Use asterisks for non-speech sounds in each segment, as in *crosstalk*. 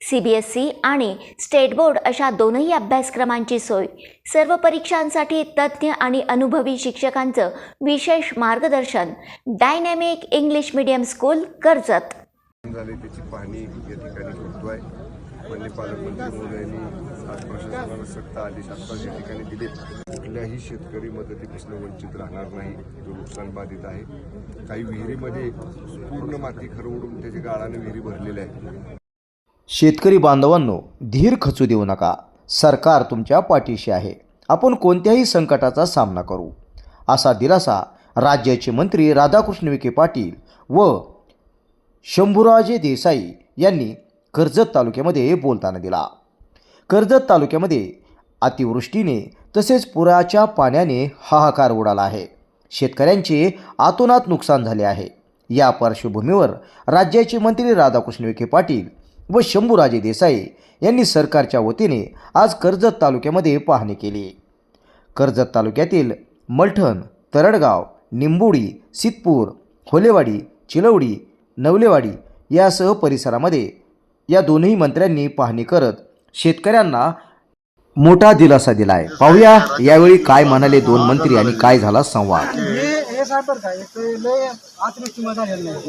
C B S E आणि state board अशा दोनही अभ्यासक्रमांची सोय. सर्व परीक्षांसाठी तज्ज्ञ आणि अनुभवी शिक्षकांचं विशेष मार्गदर्शन. Dynamic English medium school Karjat. झाले त्याची पाहणी या ठिकाणी करतोय मान्य पालकमंत्री महोदयांनी आज प्रशासनाला सक्त आदेश आत्ताच या ठिकाणी दिले कुठल्याही शेतकरी मदतीपासून वंचित राहणार नाही जो नुकसान बाधित आहे. काही विहिरीमध्ये पूर्ण माती खरवडून त्याच्या गाळाने विहिरी भरलेल्या आहेत. शेतकरी बांधवांनो धीर खचू देऊ नका. सरकार तुमच्या पाठीशी आहे. आपण कोणत्याही संकटाचा सामना करू. असा दिलासा राज्याचे मंत्री राधाकृष्ण विखे पाटील व शंभूराजे देसाई यांनी कर्जत तालुक्यामध्ये बोलताना दिला. कर्जत तालुक्यामध्ये अतिवृष्टीने तसेच पुराच्या पाण्याने हाहाकार उडाला आहे. शेतकऱ्यांचे आतोनात नुकसान झाले आहे. या पार्श्वभूमीवर राज्याचे मंत्री राधाकृष्ण विखे पाटील व शंभूराजे देसाई यांनी सरकारच्या वतीने आज कर्जत तालुक्यामध्ये पाहणी केली. कर्जत तालुक्यातील मलठण तरडगाव निंबोडी सितपूर होलेवाडी चिलवडी नवलेवाडी यासह परिसरामध्ये या दोन्ही मंत्र्यांनी पाहणी करत शेतकऱ्यांना मोठा दिलासा दिलाय. पाहूया यावेळी काय म्हणाले दोन मंत्री आणि काय झाला संवाद. हे हे साहेब बरं का एक लय अतिवृष्टी मध्ये झालेलं नाही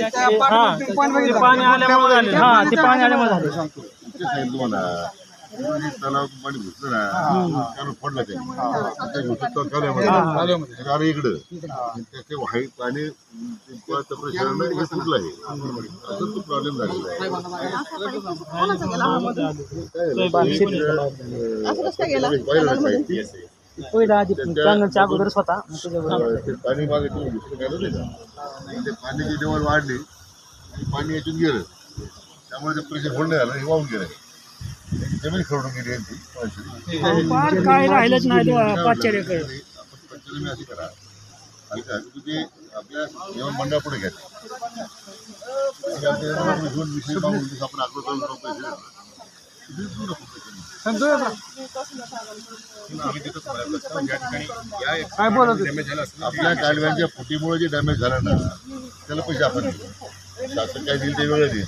त्या पाण्यात पाणी बघितलं. पाणी आल्यामुळे झाले. हा ते पाणी आल्यामुळे झाले. ते सांगितलं मला तलाव पाणी घुसलं ना त्यानं फोडलं ते ते घुसत चालल्यामध्ये अरे इकडं. त्याचे वाईट पाणी पुराचं प्रशासन हे सुटलं आहे असं तो प्रॉब्लेम झालेला आहे. पहिला आधी पॅनलच्या अगोदरच होता मग त्याच्यावर ते पाणी मागे तुम्ही दुसरं काय नाही का ते पाण्याची लेवल वाढली आणि पाणी याच्यात गेलं त्यामुळे ते प्रेशर होल्ड झालं हे वाहून गेलं ज़मीन खरडून गेली यांची पाण्याची. पार काय राहिलंच नाही पाचशे एकर आपण पंचनामे अशी करा। हलका की ते आपल्या जेवण घ्या आणि विषय मागून जसं आपण दोन रुपये पैसे देतो. काय बोलत आपल्या कालव्यांच्या फुटीमुळे जे डॅमेज झालं ना त्याला पैसे आपण शासन काय देईल ते वेगळं देईल.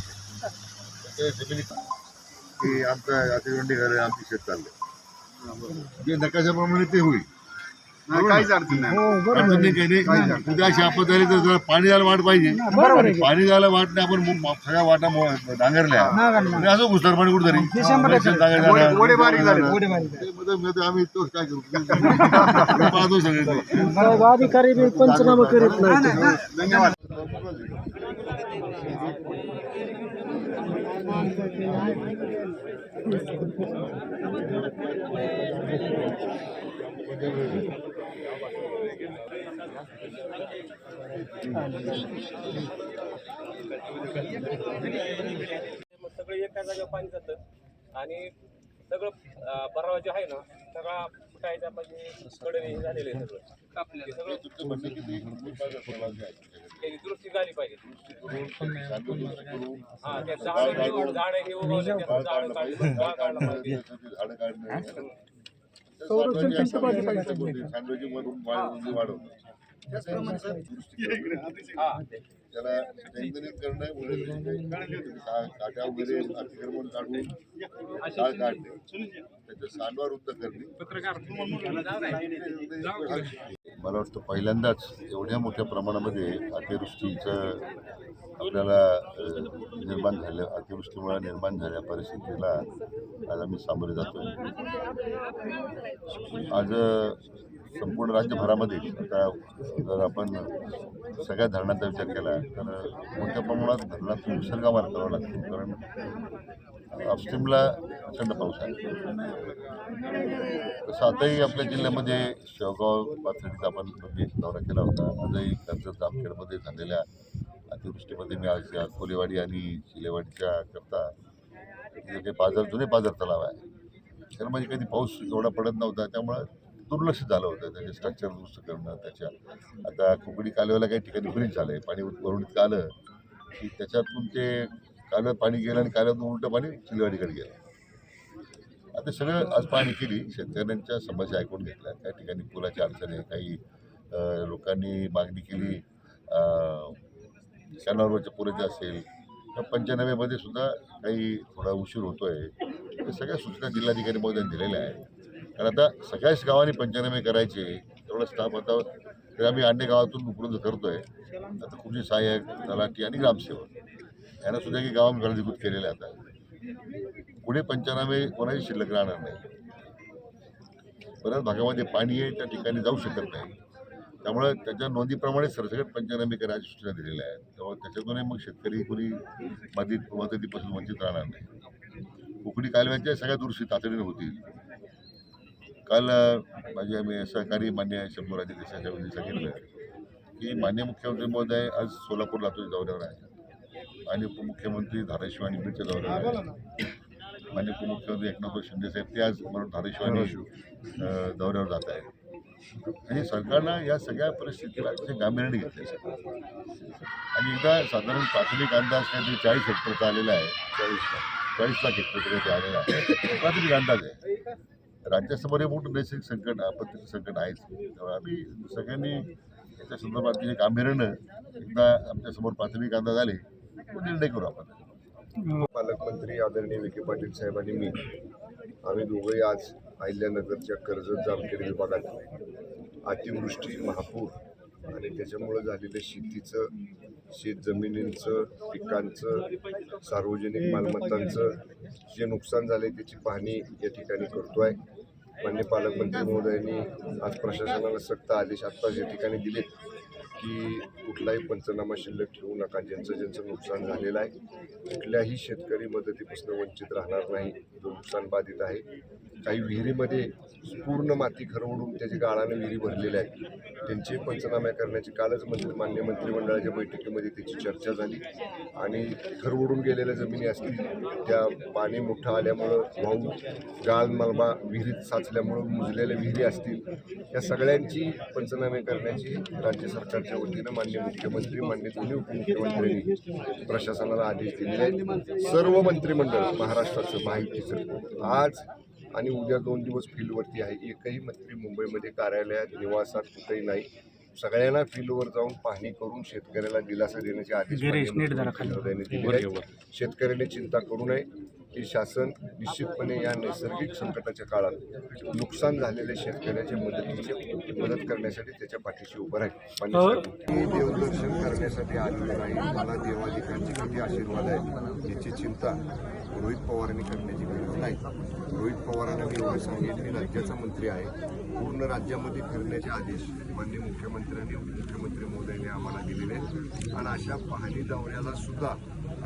ते आमचं अतिवंडी घर आमची शेत चालले जे नकाशाप्रमाणे ते होईल. काहीच अडचण नाही. अडचण नाही काही नाही. उद्या अशी आपत झाली तर जरा पाणी जायला वाट पाहिजे. पाणी जायला वाट नाही आपण मु- मु- सगळ्या वाटा मु- नांगरल्या. आणि असं घुसणार पाणी कुठतरी झाले. ओढे बारीक झाले. आम्ही काय करू? *laughs* पाहतो सगळे. ते. अधिकारी बी पंचनामा करीत नाही मग सगळं एका जागा पाणी जातं. आणि सगळं अं, बरावा जे आहे ना सगळा फुटायचा म्हणजे कडे हे झालेलं आहे सगळं. ते सगळं त्याची दुरुस्ती झाली पाहिजे. हा त्या झाड झाड हे उगवले झाड काढली झाड काढलं पाहिजे. काढणं सँडविचिंग मधून वाढ- वाढवणं हा. त्याला करणं काट्या वगैरे अतिक्रमण काढून काळ काढणे. त्याचं सांडवा वृत्त करणे. मला वाटतं पहिल्यांदाच एवढ्या मोठ्या प्रमाणामध्ये अतिवृष्टीचं आपल्याला निर्माण झालं. अतिवृष्टीमुळे निर्माण झालेल्या परिस्थितीला आज आम्ही सामोरे जातोय. आज संपूर्ण राज्यभरामध्ये आता जर आपण सगळ्या धरणांचा विचार केला तर मोठ्या प्रमाणात धरणातून विसर्गामार करावा लागतो. कारण अपस्ट्रीमला प्रचंड पाऊस आहे. तसं आताही आपल्या जिल्ह्यामध्ये शेवगाव पाथर्डीचा आपण दौरा केला होता. आजही कर्जत जामखेडमध्ये झालेल्या अतिवृष्टीमध्ये मी आज कोलेवाडी आणि शिलेवाडीच्या करता जे काही जुने बाजार तलाव आहे. तर म्हणजे कधी पाऊस एवढा पडत नव्हता त्यामुळं दुर्लक्ष झालं होतं त्याचे स्ट्रक्चर दुरुस्त करणं त्याच्या आता कुकडी कालव्याला काही ठिकाणी ब्रिज झालं आहे पाणी वरून आलं की त्याच्यातून ते कालव्यात पाणी गेलं आणि कालव्यातून उलटं पाणी चिलवाडीकडे गेलं. आता सगळं आज पाहणी केली शेतकऱ्यांच्या समस्या ऐकून घेतल्या काही ठिकाणी पुलाची अडचण आहे काही लोकांनी मागणी केली कॅनॉलवरच्या पुराचे असेल तर पंचनाम्यामध्ये सुद्धा काही थोडा उशीर होतो आहे हे सगळ्या सूचना जिल्हाधिकारी महोदयांनी दिलेल्या आहेत. कारण आता सगळ्याच गावांनी पंचनामे करायचे. तेवढा स्टाफ आता तर आम्ही अन्य गावातून उपलब्ध करतोय. आता कृषी सहाय्यक तलाठी आणि ग्रामसेवक. यांना सुद्धा काही गावात केलेलं केलेले आता. पुढे पंचनामे कोणाही शिल्लक राहणार नाही. बऱ्याच भागामध्ये पाणी आहे त्या ठिकाणी जाऊ शकत नाही. त्यामुळे त्याच्या नोंदीप्रमाणे सरसकट पंचनामे करायची सूचना दिलेल्या आहेत. त्यामुळे त्याच्यातूनही मग शेतकरी कोणी मदत मदतीपासून वंचित राहणार नाही. कोकणी कालव्याच्या सगळ्या दुरुस्ती तातडीने होतील. काल माझे आम्ही सहकारी मान्य शंभूराजे देशाच्या वतीने सांगितलं की मान्य मुख्यमंत्री महोदय आज सोलापूर लातूर दौऱ्यावर आहे आणि उपमुख्यमंत्री धाराशिव आणि बीडच्या दौऱ्यावर आहे मान्य उपमुख्यमंत्री एकनाथ शिंदे साहेब ते आज म्हणून धाराशिव आणि दौऱ्यावर जात आहे आणि सरकारनं या सगळ्या परिस्थितीला अतिशय गांभीर्याने घेतले आणि एकदा साधारण प्राथमिक अंदाज काहीतरी चाळीस हेक्टरचा आलेला आहे. चाळीस चाळीस लाख हेक्टरकडे ते आलेला आहे. प्राथमिक अंदाज आहे. राज्यासमोर हे मोठं नैसर्गिक संकट आपत्तीचं संकट आहेच. त्यामुळे आम्ही सगळ्यांनी याच्या संदर्भात अतिशय गांभीर्यानं एकदा आमच्यासमोर प्राथमिक अंदाज आले तो निर्णय करू आपण. पालकमंत्री आदरणीय विखे पाटील साहेब आणि मी. आम्ही दोघंही आज अहिल्यानगरच्या कर्जत जामखेड विभागात अतिवृष्टी महापूर आणि त्याच्यामुळं झालेलं शेतीचं शेत जमिनींचं पिकांचं सार्वजनिक मालमत्तांचं जे नुकसान झालं आहे त्याची पाहणी या ठिकाणी करतो आहे मान्य पालकमंत्री महोदयांनी आज प्रशासनाला सक्त आदेश आत्ताच या ठिकाणी दिलेत. की कुठलाही पंचनामा शिल्लक ठेवू नका. ज्यांचं ज्यांचं नुकसान झालेलं आहे कुठल्याही शेतकरी मदतीपासून वंचित राहणार नाही. जो नुकसान बाधित आहे. काही विहिरीमध्ये पूर्ण माती खरवडून त्याचे गाळाने विहिरी भरलेल्या आहेत. त्यांचे पंचनामे करण्याची कालच मंत्री मान्य मंत्रिमंडळाच्या बैठकीमध्ये त्याची चर्चा झाली. आणि खरवडून गेलेल्या जमिनी असतील त्या पाणी मोठं आल्यामुळं वाहू गाळ मलबा विहिरीत साचल्यामुळं मुजलेल्या विहिरी असतील या सगळ्यांची पंचनामे करण्याची राज्य सरकारच्या वतीनं मान्य मुख्यमंत्री मान्य दोन्ही उपमुख्यमंत्र्यांनी प्रशासनाला आदेश दिलेले आहेत. सर्व मंत्रिमंडळ महाराष्ट्राचं माहितीचं. आज आणि उद्या दोन दिवस फील्डवरती आहे. एकही मंत्री मुंबईमध्ये कार्यालयात निवासात कुठेही नाही. सगळ्यांना फील्डवर जाऊन पाहणी करून शेतकऱ्याला दिलासा देण्याचे आदेश शेतकऱ्यांनी चिंता करू नये. की शासन निश्चितपणे या नैसर्गिक संकटाच्या काळात नुकसान झालेल्या शेतकऱ्याच्या मदतीचे मदत करण्यासाठी त्याच्या पाठीशी उभं राहील. मी देवदर्शन करण्यासाठी आलेलो नाही. मला देवाधिकांचे किती आशीर्वाद आहेत याची चिंता रोहित पवारांनी करण्याची नाही. रोहित पवारांना मी एवढं सांगेन मी राज्याचा मंत्री आहे पूर्ण राज्यामध्ये फिरण्याचे आदेश माननीय मुख्यमंत्र्यांनी उपमुख्यमंत्री महोदयांनी आम्हाला दिलेले आहेत. आणि अशा पाहणी दौऱ्याला सुद्धा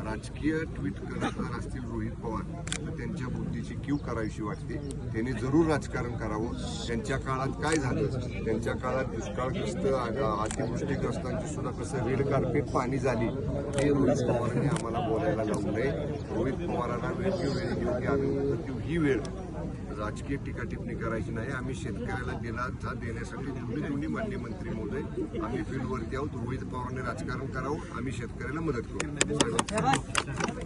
राजकीय ट्विट करत असतील रोहित पवार तर त्यांच्या बुद्धीची क्यू करावीशी वाटते. त्यांनी जरूर राजकारण करावं. त्यांच्या काळात काय झालं? त्यांच्या काळात दुष्काळग्रस्त अतिवृष्टीग्रस्तांची सुद्धा कसं रेड कार्पेट पाणी झाली हे रोहित पवारांनी आम्हाला बोलायला लावू नये. रोहित पवारांना वेळ देऊ वेळ आम्ही. ही वेळ राजकीय टीकाटिप्पणी करायची नाही. आम्ही शेतकऱ्याला दिलासा देण्यासाठी दोन्ही दोन्ही मान्य मंत्री महोदय आम्ही फील्डवरती आहोत. रोहित पवारांनी राजकारण करावं. आम्ही शेतकऱ्याला मदत करू.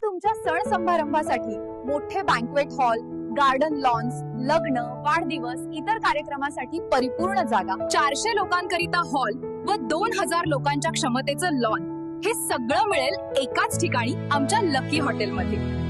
तुमच्या सण समारंभासाठी मोठे बँकवेट हॉल गार्डन लॉन्स लग्न वाढदिवस इतर कार्यक्रमासाठी परिपूर्ण जागा. चारशे लोकांकरिता हॉल व दोन हजार लोकांच्या क्षमतेचं लॉन हे सगळं मिळेल एकाच ठिकाणी आमच्या लकी हॉटेलमध्ये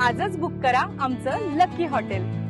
आजच बुक करा आमचं लकी हॉटेल.